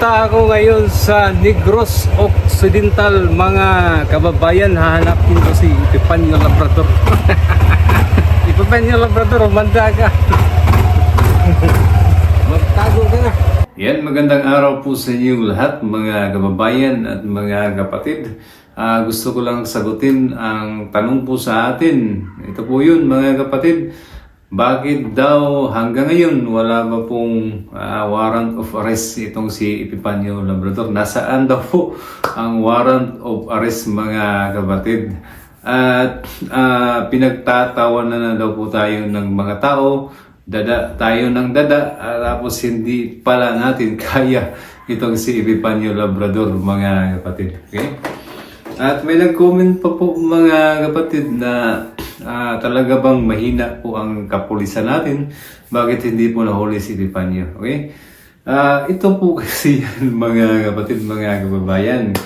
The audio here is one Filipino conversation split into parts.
Pupunta ako ngayon sa Negros Occidental mga kababayan. Hahanapin ko si Epifanio Labrador. Epifanio Labrador, umanda ka. Magtago ka na. Yan, magandang araw po sa inyo lahat mga kababayan at mga kapatid. Ah, gusto ko lang sagutin ang tanong po sa atin. Ito po yun mga kapatid. Bakit daw hanggang ngayon wala ba pong ah, warrant of arrest itong si Epifanio Labrador? Nasaan daw po ang warrant of arrest mga kapatid? At ah, pinagtatawanan na daw po tayo ng mga tao dada tayo ng dada at tapos hindi pala natin kaya itong si Epifanio Labrador mga kapatid. Okay? At may nag-comment pa po mga kapatid na ah, talaga bang mahina po ang kapulisan natin? Bakit hindi po nahuli si Epifanio? Okay? Ah, ito po kasi mga kapatid, mga kababayan.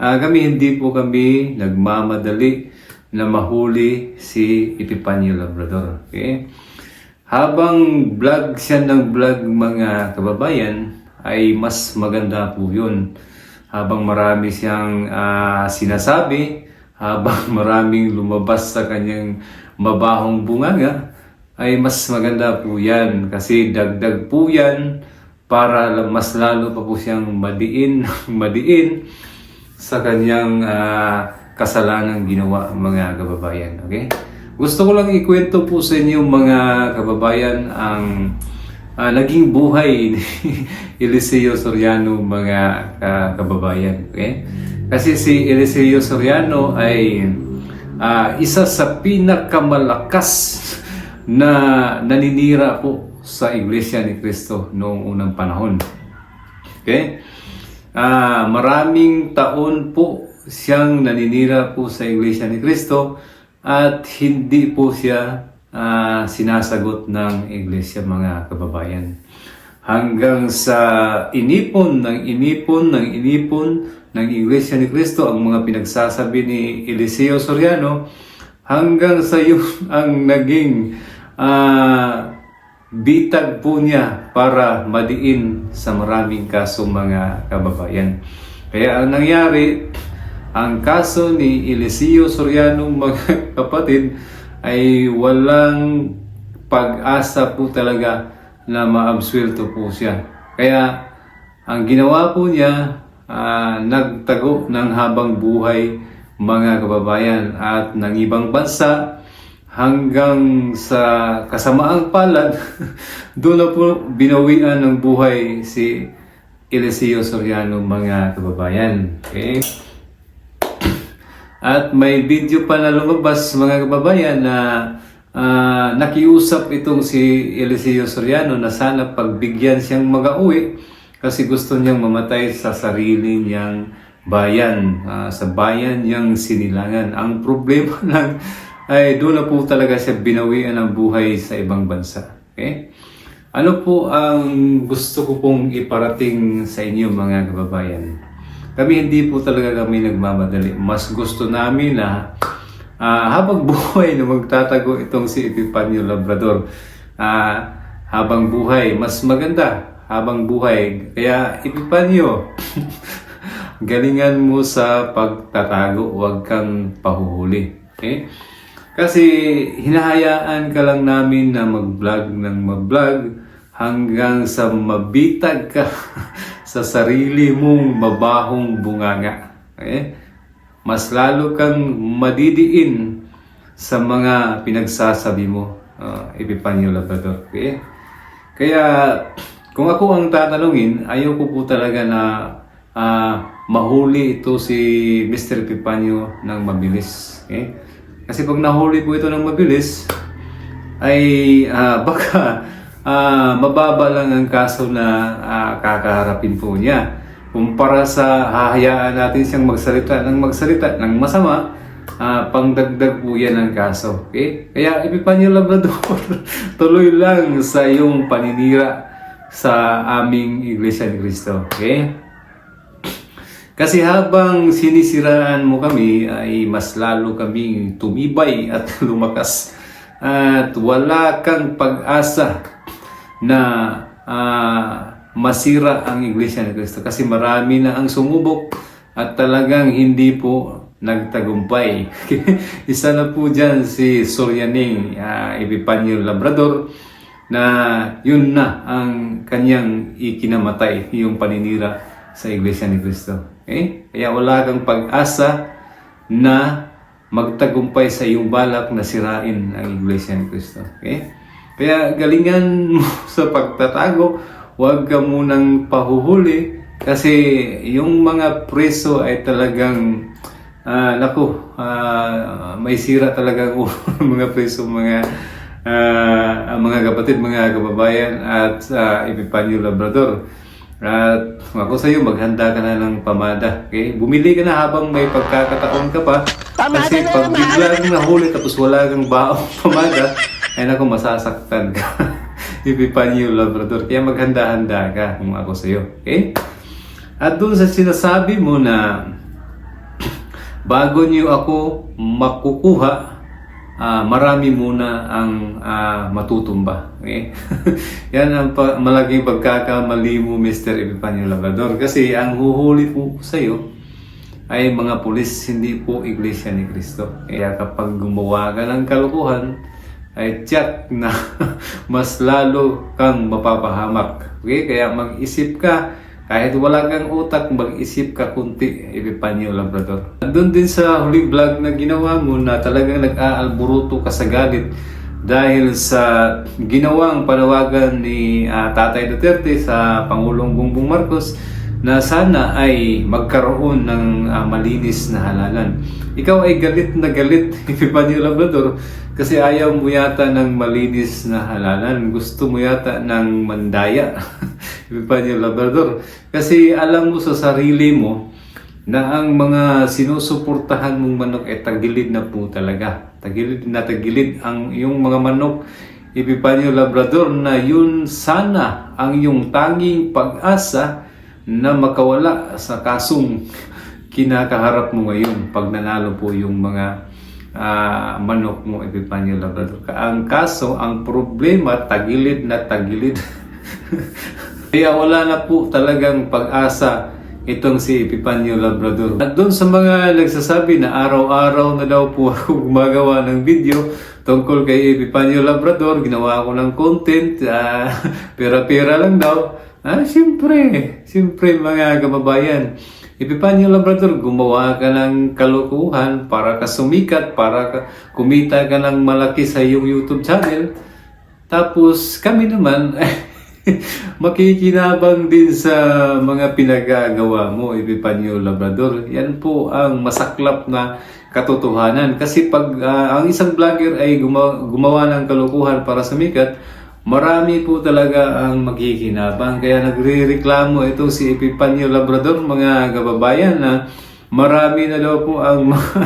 Ah, kami hindi po kami nagmamadali na mahuli si Epifanio Labrador. Okay? Habang vlog siya ng vlog mga kababayan, ay mas maganda po yun. Habang marami siyang ah, sinasabi, habang maraming lumabas sa kanyang mabahong bunganga, ay mas maganda po yan. Kasi dagdag po yan para mas lalo pa po siyang madiin, madiin sa kanyang ah, kasalanang ginawa mga kababayan. Okay? Gusto ko lang ikwento po sa inyo mga kababayan ang ah, naging buhay ni Eliseo Soriano mga ka- kababayan. Okay? Kasi si Eliseo Soriano ay ah, isa sa pinakamalakas na naninira po sa Iglesia ni Cristo noong unang panahon. Okay? Ah, maraming taon po siyang naninira po sa Iglesia ni Cristo at hindi po siya ah, sinasagot ng Iglesia mga kababayan. Hanggang sa inipon ng inipon ng inipon ng Iglesia ni Cristo ang mga pinagsasabi ni Eliseo Soriano hanggang sa yun ang naging ah, bitag po niya para madiin sa maraming kaso mga kababayan. Kaya ang nangyari, ang kaso ni Eliseo Soriano mga kapatid ay walang pag-asa po talaga na maabswelto po siya. Kaya ang ginawa po niya, ah, nagtago ng habang buhay mga kababayan at ng ibang bansa hanggang sa kasamaang palad, doon na po binawian ng buhay si Eliseo Soriano mga kababayan. Okay? At may video pa na lumabas mga kababayan na ah, nakiusap itong si Eliseo Soriano na sana pagbigyan siyang mag-uwi kasi gusto niyang mamatay sa sarili niyang bayan, ah, sa bayan niyang sinilangan. Ang problema lang ay doon na po talaga siya binawian ng buhay sa ibang bansa. Okay? Ano po ang gusto ko pong iparating sa inyo mga kababayan? Kami hindi po talaga kami nagmamadali. Mas gusto namin na ah, habang buhay na magtatago itong si Epifanio Labrador. Ah, habang buhay, mas maganda habang buhay. Kaya Epifanio, galingan mo sa pagtatago, huwag kang pahuhuli. Okay? Kasi hinahayaan ka lang namin na mag-vlog ng mag-vlog hanggang sa mabitag ka sa sarili mong mabahong bunganga. Okay? Mas lalo kang madidiin sa mga pinagsasabi mo, uh, Epifanio Labrador. Okay? Kaya kung ako ang tatanungin, ayaw ko po talaga na ah, mahuli ito si Mr. Epifanio ng mabilis. Okay? Kasi pag nahuli po ito ng mabilis, ay ah, baka ah, mababa lang ang kaso na ah, kakaharapin po niya. Kumpara sa hahayaan natin siyang magsalita ng magsalita ng masama, ah, pangdagdag po yan ang kaso. Okay? Kaya Epifanio Labrador, tuloy lang sa iyong paninira sa aming Iglesia ni Cristo. Okay? Kasi habang sinisiraan mo kami, ay mas lalo kaming tumibay at lumakas. At wala kang pag-asa na ah, masira ang Iglesia ni Cristo kasi marami na ang sumubok at talagang hindi po nagtagumpay. Isa na po dyan si Soryaning uh, Epipanyo Labrador na yun na ang kanyang ikinamatay, yung paninira sa Iglesia ni Cristo. Okay? Kaya wala kang pag-asa na magtagumpay sa iyong balak na sirain ang Iglesia ni Cristo. Okay? Kaya galingan mo sa pagtatago, huwag ka munang pahuhuli kasi yung mga preso ay talagang ah naku, ah, may sira talaga ng mga preso, mga ah, mga kapatid, mga kababayan at sa Epipanyo Labrador. At ako sa iyo, maghanda ka na ng pamada. Okay? Bumili ka na habang may pagkakataon ka pa. Kasi pag biglang nahuli tapos wala kang baong pamada, ay naku, masasaktan ka. Epipanyo Labrador. Kaya maghanda-handa ka kung ako sa iyo. Okay? At doon sa sinasabi mo na bago niyo ako makukuha, ah, marami muna ang ah, matutumba. Okay? Yan ang pa- malaking pagkakamali mo, Mr. Epipanyo Labrador. Kasi ang huhuli po sa iyo ay mga pulis, hindi po Iglesia ni Cristo. Kaya kapag gumawa ka ng kalukuhan, ay tiyak na mas lalo kang mapapahamak. Okay? Kaya mag-isip ka, kahit wala kang utak, mag-isip ka kunti, Epipanyo Labrador. Doon din sa huling vlog na ginawa mo na talagang nag-aalburuto ka sa galit dahil sa ginawang panawagan ni ah, Tatay Duterte sa Pangulong Bongbong Marcos na sana ay magkaroon ng ah, malinis na halalan. Ikaw ay galit na galit, Epipanyo Labrador, kasi ayaw mo yata ng malinis na halalan. Gusto mo yata ng mandaya, Epipanyo Labrador. Kasi alam mo sa sarili mo na ang mga sinusuportahan mong manok ay tagilid na po talaga. Tagilid na tagilid ang yung mga manok Epipanyo Labrador na yun sana ang yung tanging pag-asa na makawala sa kasong kinakaharap mo ngayon pag nanalo po yung mga ah, manok mo Epipanyo Labrador. Ang kaso, ang problema, tagilid na tagilid. Kaya wala na po talagang pag-asa itong si Epipanyo Labrador. At doon sa mga nagsasabi na araw-araw na daw po ako gumagawa ng video tungkol kay Epipanyo Labrador, ginawa ko ng content, ah, pera-pera lang daw. Ah, siyempre, siyempre mga kababayan. Epipanyo Labrador, gumawa ka ng kalukuhan para ka sumikat, para ka kumita ka ng malaki sa iyong YouTube channel. Tapos kami naman, makikinabang din sa mga pinagagawa mo, Epipanyo Labrador. Yan po ang masaklap na katotohanan. Kasi pag ah, ang isang vlogger ay gumawa, gumawa ng kalukuhan para sumikat, marami po talaga ang magkikinabang. Kaya nagre-reklamo ito si Epipanyo Labrador, mga kababayan, na marami na daw po ang mga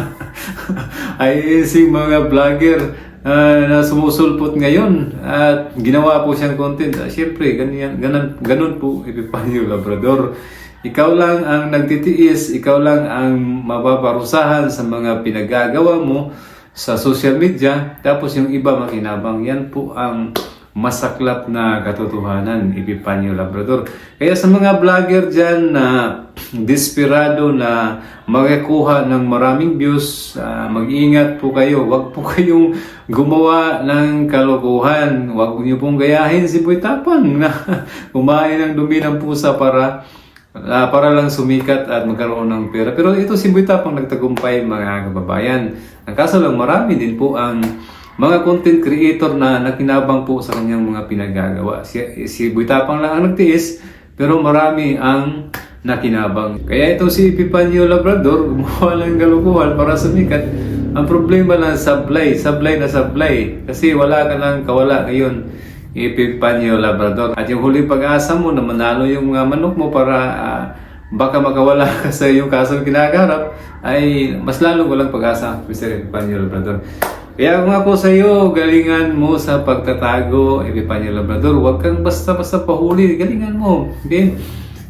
IAC mga vlogger ah, na sumusulpot ngayon at ginawa po siyang content. Ah, Siyempre, ganyan, ganun, ganun po Epipanyo Labrador. Ikaw lang ang nagtitiis, ikaw lang ang mapaparusahan sa mga pinagagawa mo sa social media, tapos yung iba makinabang. Yan po ang masaklap na katotohanan, Epipanyo Labrador. Kaya sa mga vlogger dyan na desperado na makakuha ng maraming views, ah, mag-ingat po kayo. Huwag po kayong gumawa ng kalokohan. Huwag niyo pong gayahin si Boy Tapang na kumain ng dumi ng pusa para Ah, para lang sumikat at magkaroon ng pera. Pero ito si Buita pang nagtagumpay mga kababayan. Ang kaso lang marami din po ang mga content creator na nakinabang po sa kanyang mga pinagagawa. Si, si Buitapang lang ang nagtiis, pero marami ang nakinabang. Kaya ito si Epipanyo Labrador, gumawa ng galukuhan para sumikat. Ang problema lang supply, supply na supply. Kasi wala ka ng kawala ngayon. Epipanyo Labrador. At yung huling pag-asa mo na manalo yung mga manok mo para ah, baka makawala ka sa iyong kasong kinagarap ay mas lalo walang pag-asa, Mr. Epipanyo Labrador. Kaya kung ako sa iyo, galingan mo sa pagtatago, Epipanyo Labrador. Huwag kang basta-basta pahuli, galingan mo. Okay?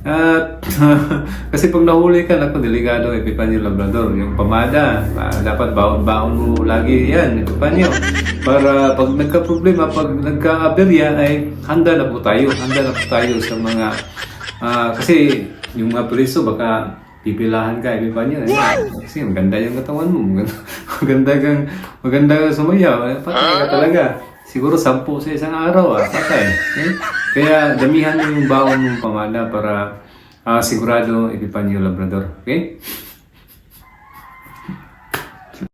At kasi pag nahuli ka, naku, delikado, Epipanyo Labrador. Yung pamada, ah, dapat baon-baon mo lagi yan, Epipanyo. Para pag nagka-problema, pag nagka-aberya, ay handa na po tayo. Handa na po tayo sa mga... ah, kasi yung mga preso, baka pipilahan ka, Epipanyo. Eh. Kasi maganda yung katawan mo. Maganda, maganda kang, maganda kang sumayaw. Eh, patay ka talaga. Siguro sampu sa isang araw, ah, patay. Eh? Kaya damihan mo yung baon mong pamada para ah, sigurado ipipan yung labrador. Okay?